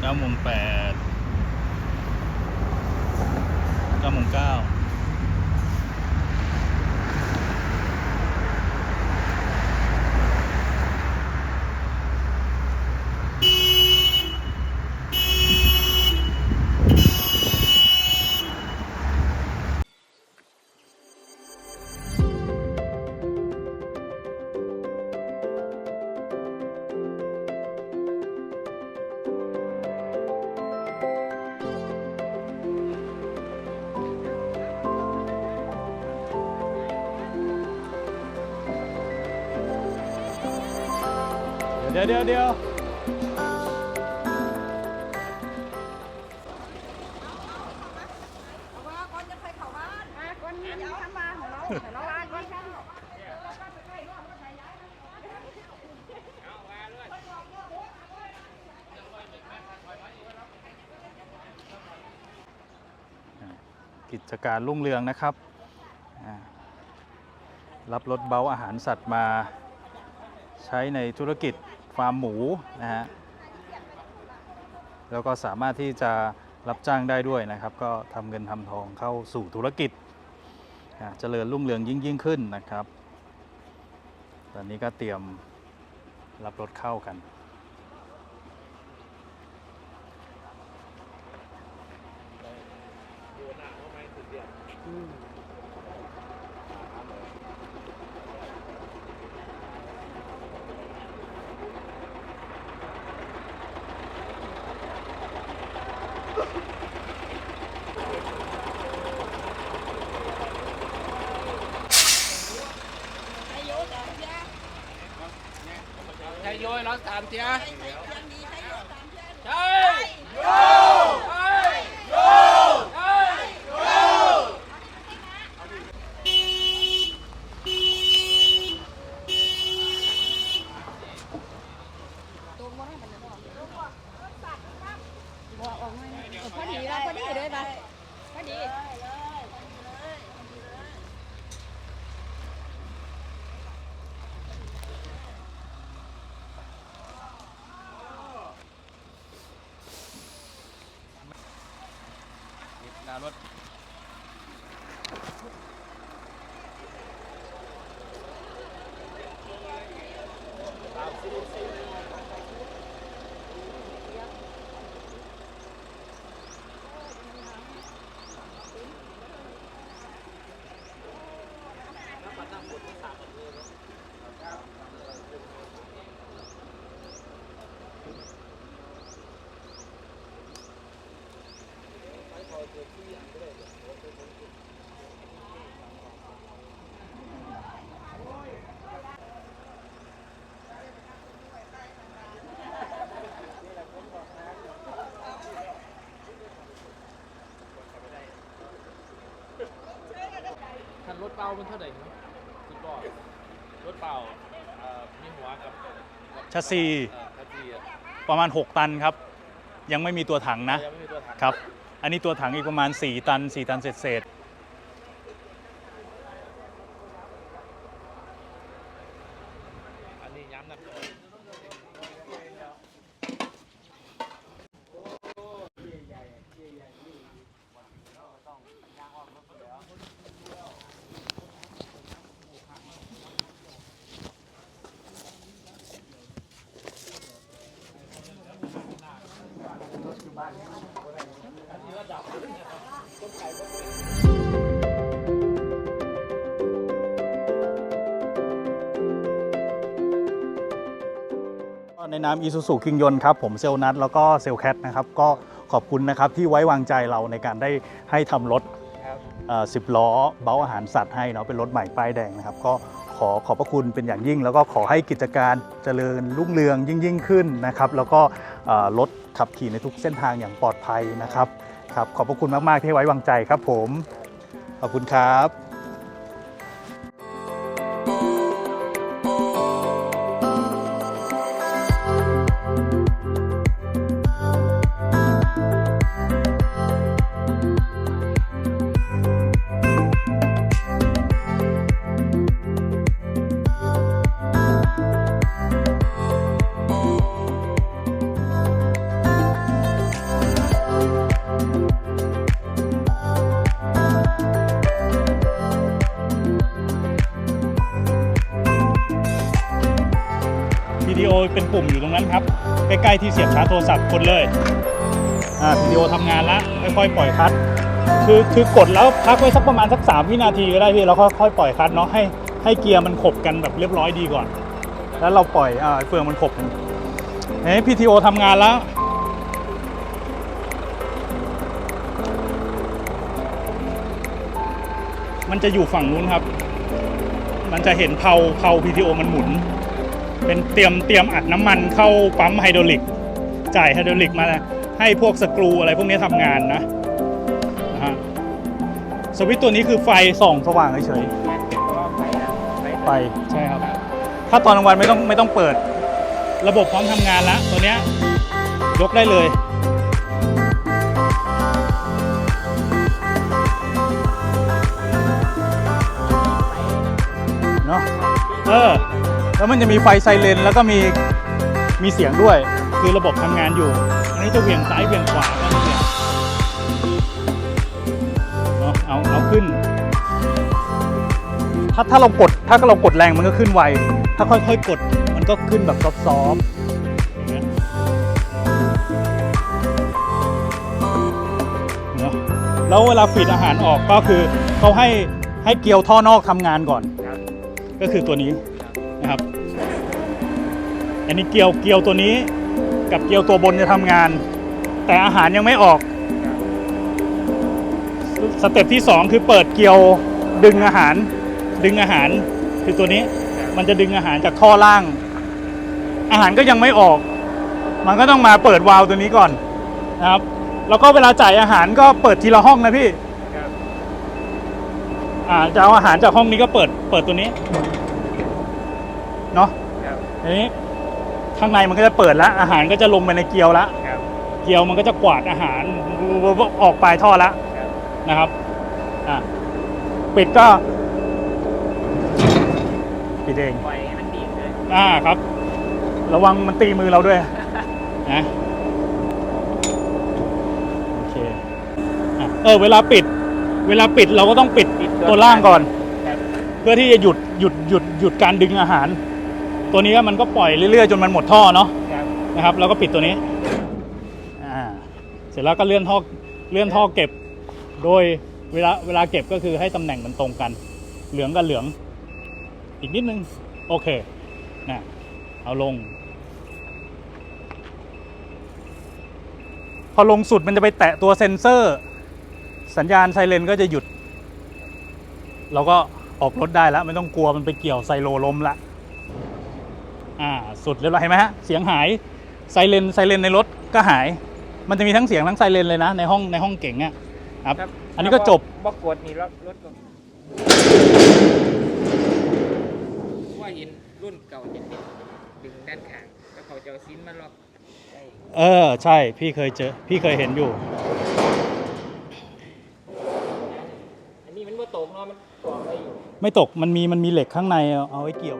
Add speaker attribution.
Speaker 1: 9โมง8 9โมง9 เดี๋ยวเดี๋ยวเดี๋ยวกิจการรุ่งเรืองนะครับ รับรถเบาอาหารสัตว์มาใช้ในธุรกิจ ฟาร์มหมูนะฮะแล้วก็สามารถที่จะรับจ้างได้ด้วยนะครับ ก็ทำเงินทำทองเข้าสู่ธุรกิจอ่าเจริญรุ่งเรืองยิ่งยิ่งขึ้นนะครับ ตอนนี้ก็เตรียมรับรถเข้ากัน
Speaker 2: อายุสามเจ้า
Speaker 3: ใช่โยยร้อยสามเทีย
Speaker 2: ใช้เพียงนี้ใช้ยุสามเจ้า
Speaker 3: ใช่โยใช่โยใช่โย
Speaker 2: ตัวมันให้มันบอกบอกออกมาพอดีแล้วพอดีเลยไปพอดี
Speaker 3: หน้ารถ คันรถเปล่า มันเท่าไหร่ครับคุณบอกรถเปล่าเอ่อมีหัวกับ
Speaker 1: ชัสซี
Speaker 3: เอ่อคันซีอะ
Speaker 1: ประมาณ 6 ตันครับ ยังไม่มีตัวถังนะ
Speaker 3: ยังไม่มีตัวถัง
Speaker 1: ครับ อันนี้ตัวถังอีกประมาณ 4 ตัน 4 ตันเศษ
Speaker 3: นนา
Speaker 1: มอีซูซูคิงยนครับผมเซลนัทแล้วก็เซลแคทนะครับก็ขอบคุณนะครับที่ไว้วางใจเราในการได้ให้ทำรถ
Speaker 3: ครับ
Speaker 1: สิบล้อเบาอาหารสัตว์ให้เนาะเป็นรถใหม่ป้ายแดงนะครับ ก็ขอขอบพระคุณเป็นอย่างยิ่ง แล้วก็ขอให้กิจการเจริญรุ่งเรืองยิ่งยิ่งขึ้นนะครับ แล้วก็เอ่อรถขับขี่ในทุกเส้นทางอย่างปลอดภัยนะครับครับขอบพระคุณมาก ๆ ที่ไว้วางใจครับผม ขอบคุณครับ เป็นปุ่มอยู่ตรงนั้นครับ ใกล้ๆที่เสียบชาร์จโทรศัพท์กดเลยอ่า PTO ทำงานแล้วค่อยๆปล่อยคลัตช์คือคือกดแล้วพักไว้สักประมาณสัก 3 วินาทีก็ได้พี่แล้วก็ค่อยปล่อยคลัตช์เนาะให้ให้เกียร์มันขบกันแบบเรียบร้อยดีก่อน แล้วเราปล่อยอ่าเฟืองมันขบเฮ้ย PTO ทำงานแล้วมันจะอยู่ฝั่งนู้นครับ มันจะเห็นเผาเผา PTO มันหมุน เป็นเตรียมเตรียมอัดน้ำมันเข้าปั๊มไฮดรอลิก จ่ายไฮดรอลิกมาให้พวกสกรูอะไรพวกนี้ทำงานนะนะฮะสวิตช์ตัวนี้คือไฟส่องสว่างเฉยๆไฟใช่ครับ ถ้าตอนกลางวันไม่ต้องไม่ต้องเปิด ระบบพร้อมทำงานแล้วตัวเนี้ยยกได้เลยเนาะเออ แล้วมันจะมีไฟไซเรนแล้วก็มีมีเสียงด้วย คือระบบทำงานอยู่ อันนี้จะเหวี่ยงซ้ายเหวี่ยงขวาก็เหวี่ยเนาะเอาเอาขึ้น ถ้าถ้าเรากดถ้าเรากดแรงมันก็ขึ้นไว ถ้าค่อยๆ กดมันก็ขึ้นแบบซอฟๆอย่างเงี้ยแล้วเวลาฟีดอาหารออกก็คือเขาให้ให้เกลียวท่อนอกทำงานก่อน ก็คือตัวนี้ นะครับ อันนี้เกลียวเกลียวตัวนี้ กับเกลียวตัวบนจะทำงาน แต่อาหารยังไม่ออก สเต็ปที่ 2 คือเปิดเกลียวดึงอาหาร ดึงอาหารคือตัวนี้มันจะดึงอาหารจากท่อล่าง อาหารก็ยังไม่ออก มันก็ต้องมาเปิดวาล์วตัวนี้ก่อนนะครับแล้วก็เวลาจ่ายอาหารก็เปิดทีละห้องนะพี่อ่าจะเอาอาหารจากห้องนี้ก็เปิดเปิดตัวนี้ เนาะทีนี้ข้างในมันก็จะเปิดแล้วอาหารก็จะลงไปในเกี๊ยวแล้วเกี๊ยวมันก็จะกวาดอาหารออกปลายท่อแล้วนะครับอะปิดก็ ปิดเอง
Speaker 3: ปล่อยให้มันดีเลย
Speaker 1: อ่าครับ ระวังมันตีมือเราด้วยนะโอเคอะเออเวลาปิด เวลาปิดเราก็ต้องปิดตัวล่างก่อนเพื่อที่จะหยุดหยุดหยุดหยุดการดึงอาหาร ตัวนี้มันก็ปล่อยเรื่อยๆ จนมันหมดท่อเนาะนะครับแล้วก็ปิดตัวนี้อ่าเสร็จแล้วก็เลื่อนท่อเลื่อนท่อเก็บ โดยเวลาเวลาเก็บก็คือให้ตำแหน่งมันตรงกัน เหลืองกับเหลือง อีกนิดนึง โอเคนะเอาลง พอลงสุดมันจะไปแตะตัวเซ็นเซอร์ สัญญาณไซเรนก็จะหยุด เราก็ออกรถได้แล้ว ไม่ต้องกลัวมันไปเกี่ยวไซโลล้มละ อ่าสุดเรียบร้อยเห็นไหมฮะเสียงหายไซเรนไซเรนในรถก็หาย มันจะมีทั้งเสียงทั้งไซเรนเลยนะ ในห้องในห้องเก่งอะครับอันนี้ก็จบ
Speaker 3: บอกกดนี่รถรถก็ว่าเห็นรุ่นเก่าจะเป็นดึงด้านข้างแล้วเขาจะเอาซิ้นมาล็อกได้
Speaker 1: เออใช่พี่เคยเจอพี่เคยเห็นอยู่
Speaker 3: อันนี้มันว่าตกเนาะมันกรอบไว้อยู่
Speaker 1: ไม่ตกมันมีมันมีเหล็กข้างในเอาเอาไว้เกี่ยว